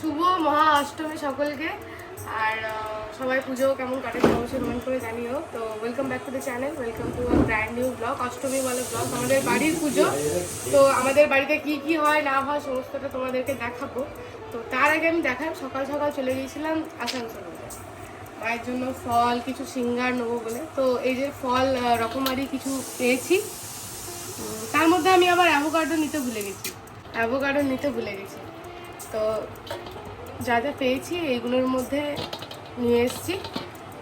শুভ মহা অষ্টমী সকলকে। আর সবাই পুজো কেমন কাটেছে অবশ্যই কমেন্ট করে জানিও। তো welcome back to the channel welcome to a brand new blog Ashtami বলে ব্লগ আমাদের বাড়ির পুজো। তো আমাদের বাড়িতে কি কি হয়, না হয় সমস্তটা তোমাদেরকে দেখাবো। তো তার আগে আমি দেখাই, সকাল সকাল চলে গিয়েছিলাম আসানসোলে। মায়ের জন্য ফল, কিছু সিঙ্গার নেব বলে। তো এই যে ফল রকমারি কিছু পেয়েছি। তার মধ্যে আমি আবার অ্যাভোকাডো নিতে ভুলে গেছি। অ্যাভোকাডো নিতে ভুলে গেছি। তো যা যা পেয়েছি এইগুলোর মধ্যে নিয়ে এসেছি।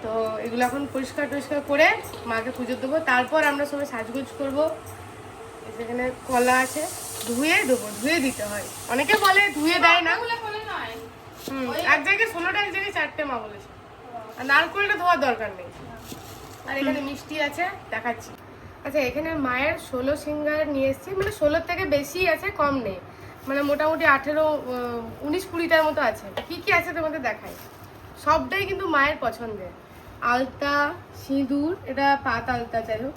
তো এগুলো এখন পরিষ্কার টরিষ্কার করে মাকে পুজো দেবো। তারপর আমরা সবাই সাজগুজ করব। যেখানে কলা আছে ধুয়ে দেবো ধুয়ে দিতে হয়। অনেকে বলে ধুয়ে দেয় না। হুম এক জায়গায় ষোলোটা এক জায়গায় চারটে মা বলেছে। আর নারকোলটা ধোয়ার দরকার নেই। আর এখানে মিষ্টি আছে দেখাচ্ছি। আচ্ছা এখানে মায়ের ষোলো সিঙ্গার নিয়ে এসেছি। মানে ষোলোর থেকে বেশি আছে কম নেই। মানে মোটামুটি আঠেরো উনিশ কুড়িটার মতো আছে। কি কি আছে তোমাদের দেখাই? সবটাই কিন্তু মায়ের পছন্দের। আলতা সিঁদুর এটা পাত আলতা যাই হোক।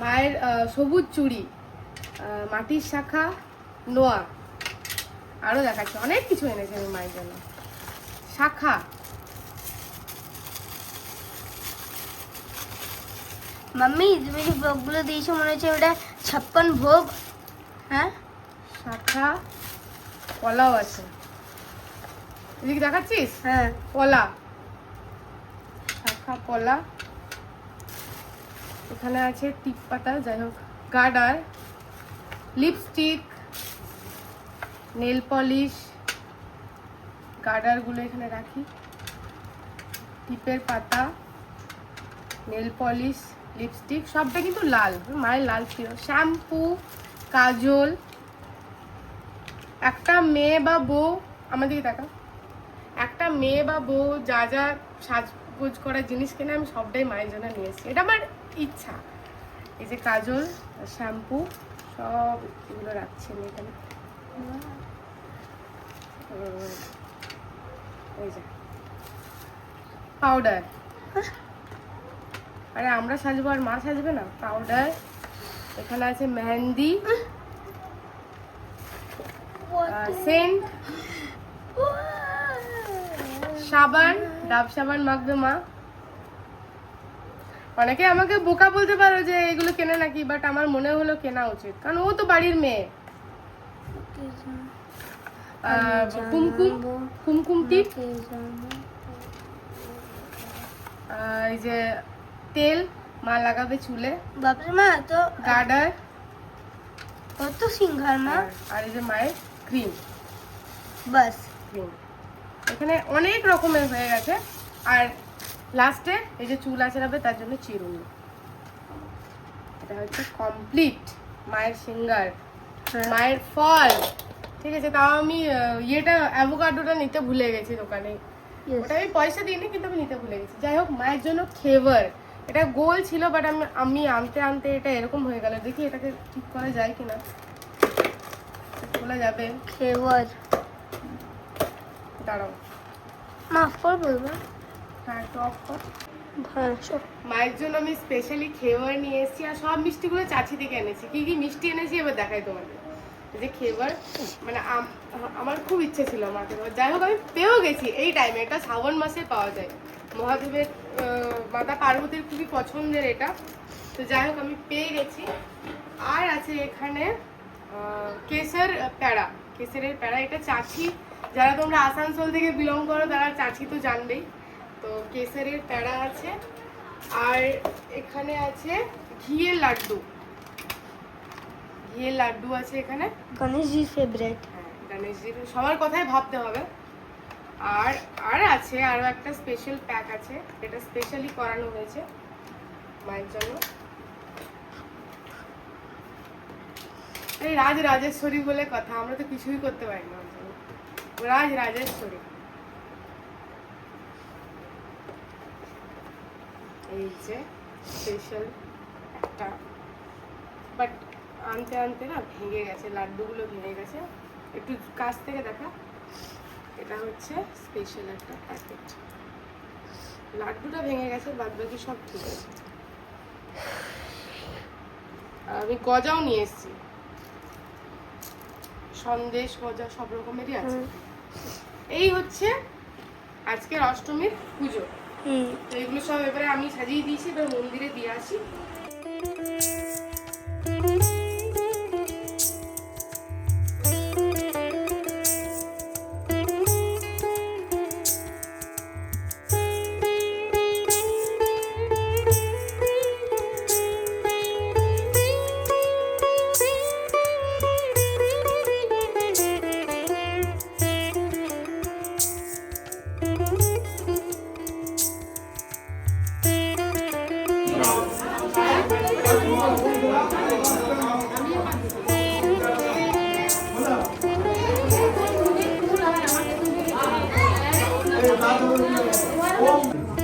মায়ের সবুজ চুড়ি মাটির শাখা নোয়া। আরও দেখাচ্ছে। অনেক কিছু এনেছে আমি মায়ের জন্য। শাখা। মাম্মি তুমি যে ভোগগুলো দিয়েছ মনে হচ্ছে ওটা ছাপ্পান ভোগ। হ্যাঁ? শাখা। কলাও আছে। এদিকে দেখাচ্ছিস? হ্যাঁ। কলা শাখা কলা এখানে আছে টিপ পাতা যাই হোক। গার্ডার লিপস্টিক নেল পলিশ। গার্ডারগুলো এখানে রাখি। টিপের পাতা নেল পলিশ লিপস্টিক সবটা কিন্তু লাল। মায়ের লাল ছিল শ্যাম্পু কাজল একটা মেয়ে বা বউ আমাদেরকে দেখা একটা মেয়ে বা বউ যা যা সাজগোজ করার জিনিস কেনে আমি সবটাই মায়ের জন্য নিয়ে এসেছি। এটা আমার ইচ্ছা। এই যে কাজল, শ্যাম্পু, সব এগুলো রাখছি আমি এখানে। এই যে। পাউডার। আরে আমরা সাজবো আর মা সাজবে না। পাউডার। এখানে আছে মেহেন্দি। সেন্ট সাবান ডাব সাবান মাখবে মা অনেকে আমাকে বোকা বলতে পারো যে এগুলো কেনে নাকি বাট আমার মনে হলো কেনা উচিত। কারণ ও তো বাড়ির মেয়ে। কুমকুম কুমকুম টিপ। এই যে তেল মা লাগাবে চুলে। বাপরে মা তো গার্ডার কত সিংহার মা। আর এই যে মায়ের ক্রিম বাস। ক্রিম এখানে অনেক রকমের হয়ে গেছে। আর লাস্টে এই যে চুল আছে আঁচড়াবে তার জন্য চিরুনি। এটা হচ্ছে কমপ্লিট মায়ের সিঙ্গার হ্যাঁ। মায়ের ফল। ঠিক আছে তাও আমি ইয়েটা অ্যাভোকাডোটা নিতে ভুলে গেছি দোকানে। ওটা আমি পয়সা দিইনি কিন্তু আমি নিতে ভুলে গেছি। যাই হোক মায়ের জন্য খেবার এটা গোল ছিল বাট আমি আমি আনতে আনতে এটা এরকম হয়ে গেল। দেখি এটাকে ঠিক করা যায় কিনা। খোলা যাবে। খেবার দাঁড়াও। মাফ কর বলব। হ্যাঁ একটু অফ কর। মায়ের জন্য আমি স্পেশালি খেবার নিয়ে এসেছি আর সব মিষ্টিগুলো চাচি থেকে এনেছি। কি কি মিষ্টি এনেছি এবার দেখাই তোমাদের। যে খেবার মানে আমার খুব ইচ্ছে ছিল মাকে যাই হোক আমি পেয়েও গেছি এই টাইমে এটা শ্রাবণ মাসে পাওয়া যায়। মহাদেবের মাতা পার্বতীর খুবই পছন্দের এটা। তো যাই হোক আমি পেয়ে গেছি। আর আছে এখানে কেসের প্যাড়া কেসেরের প্যাড়া এটা চাচি। যারা তোমরা আসানসোল থেকে বিলং করো তারা চাচি তো জানবেই। তো কেসরের প্যাড়া আছে আর এখানে আছে ঘিয়ের লাড্ডু। ঘিয়ের লাড্ডু আছে এখানে। গণেশজির ফেভারিট হ্যাঁ গণেশজির সবার কথাই ভাবতে হবে। আর আর আছে আরও একটা স্পেশাল প্যাক আছে এটা স্পেশালি করানো হয়েছে মায়ের জন্য। এই রাজ রাজেশ্বরী বলে কথা, আমরা তো কিছুই করতে পারি না রাজ রাজেশ্বরী। এই যে স্পেশাল একটা বাট আনতে আনতে না ভেঙে গেছে, লাড্ডুগুলো ভেঙে গেছে। একটু কাছ থেকে দেখা। এটা হচ্ছে স্পেশাল একটা প্যাকেট লাড্ডুটা ভেঙে গেছে বাদ বাকি সব ঠিক আছে। আমি গজাও নিয়ে এসেছি। সন্দেশ গজা সব রকমেরই আছে। এই হচ্ছে আজকের অষ্টমীর পুজো। এইগুলো তো এগুলো সব এবারে আমি সাজিয়ে দিয়েছি এবার মন্দিরে দিয়ে আসি। Obrigado.